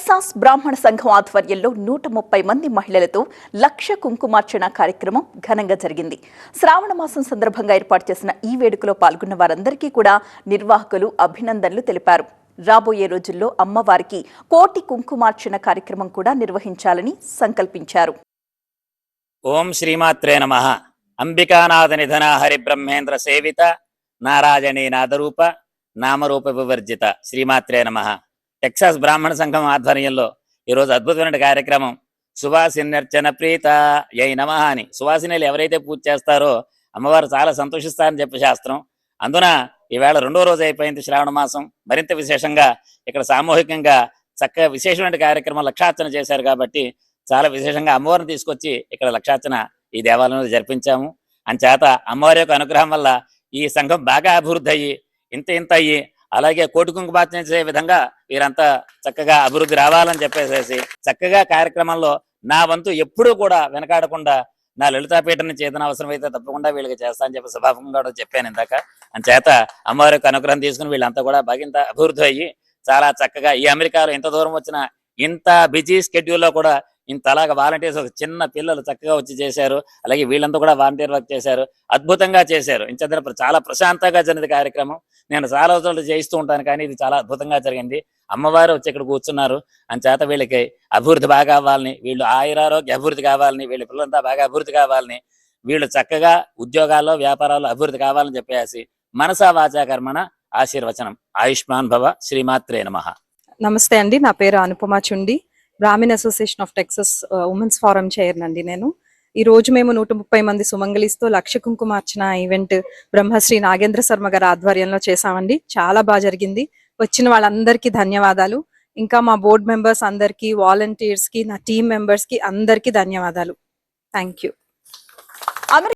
Texas బ్రాహ్మణ సంఘం ఆధ్వర్యంలో నూట ముప్పై మంది మహిళలతో లక్ష కుంకుమార్చన కార్యక్రమం ఘనంగా జరిగింది. శ్రావణ మాసం సందర్భంగా ఏర్పాటు చేసిన ఈ వేడుకలో పాల్గొన్న వారందరికీ కూడా నిర్వాహకులు అభినందనలు తెలిపారు. రాబోయే రోజుల్లో అమ్మవారికి కోటి కుంకుమార్చన కార్యక్రమం కూడా నిర్వహించాలని సంకల్పించారు. ఓం శ్రీమాత్రే నమ. అంబికానాథ నిధన హరిబ్రహ్మేంద్ర సేవిత. నారాయణీ నాదరూప. నామరూప వివర్జిత. శ్రీమాత్రే నమ. టెక్సాస్ బ్రాహ్మణ సంఘం ఆధ్వర్యంలో ఈరోజు అద్భుతమైన కార్యక్రమం. సువాసినర్చన ప్రీత యై నమ అని. సువాసినీలు ఎవరైతే పూజ చేస్తారో అమ్మవారు చాలా సంతోషిస్తారని చెప్పి శాస్త్రం. అందున ఈవేళ రెండో రోజు అయిపోయింది శ్రావణ మాసం. మరింత విశేషంగా ఇక్కడ సామూహికంగా చక్కగా విశేషమైన కార్యక్రమం లక్షార్చన చేశారు కాబట్టి చాలా విశేషంగా అమ్మవారిని తీసుకొచ్చి ఇక్కడ లక్షార్చన ఈ దేవాలయంలో జరిపించాము. అంచేత అమ్మవారి యొక్క అనుగ్రహం వల్ల ఈ సంఘం బాగా అభివృద్ధి అయ్యి ఇంత ఇంత అయ్యి అలాగే కోటి కుంకుమార్చన చేసే విధంగా వీరంతా చక్కగా అభివృద్ధి రావాలని చెప్పేసేసి చక్కగా కార్యక్రమంలో నా వంతు ఎప్పుడూ కూడా వెనకాడకుండా నా లలితాపీఠ నుంచి ఏదైనా అవసరం అయితే తప్పకుండా వీళ్ళకి చేస్తా అని చెప్పి సభాముఖంగా కూడా చెప్పాను ఇందాక. అంచేత అమ్మవారి యొక్క అనుగ్రహం తీసుకుని వీళ్ళంతా కూడా బాగింత అభివృద్ధి అయ్యి చాలా చక్కగా ఈ అమెరికాలో ఇంత దూరం వచ్చిన ఇంత బిజీ స్కెడ్యూల్లో కూడా ఇంత అలాగ వాలంటీర్స్ ఒక చిన్న పిల్లలు చక్కగా వచ్చి చేశారు. అలాగే వీళ్ళంతా కూడా వాలంటీర్ వర్క్ చేశారు. అద్భుతంగా చేశారు. ఇంచంద్ర చాలా ప్రశాంతంగా జరిగిన కార్యక్రమం. నేను చాలా రోజులు చేయిస్తూ ఉంటాను కానీ ఇది చాలా అద్భుతంగా జరిగింది. అమ్మవారు వచ్చి ఇక్కడ కూర్చున్నారు. అని చేత వీళ్ళకి అభివృద్ధి బాగా అవ్వాలని వీళ్ళు ఆయురారోగ్య అభివృద్ధి కావాలని వీళ్ళ పిల్లలంతా బాగా అభివృద్ధి కావాలని వీళ్ళు చక్కగా ఉద్యోగాల్లో వ్యాపారాల్లో అభివృద్ధి కావాలని చెప్పేసి మనసా వాచాకర్మణ ఆశీర్వచనం. ఆయుష్మాన్ భవ శ్రీమాత్రే నమ. నమస్తే అండి. నా పేరు Anupama Chundi. Brahmin association of Texas women's forum chair అండి నేను. ఈ రోజు మేము నూట ముప్పై మంది సుమంగలిస్తూ లక్ష కుంకుమార్చన ఈవెంట్ బ్రహ్మశ్రీ నాగేంద్ర శర్మ గారి ఆధ్వర్యంలో చేశామండి. చాలా బాగా జరిగింది. వచ్చిన వాళ్ళందరికీ ధన్యవాదాలు. ఇంకా మా బోర్డ్ మెంబర్స్ అందరికీ వాలంటీర్స్కి నా టీం మెంబర్స్కి అందరికీ ధన్యవాదాలు. Thank you.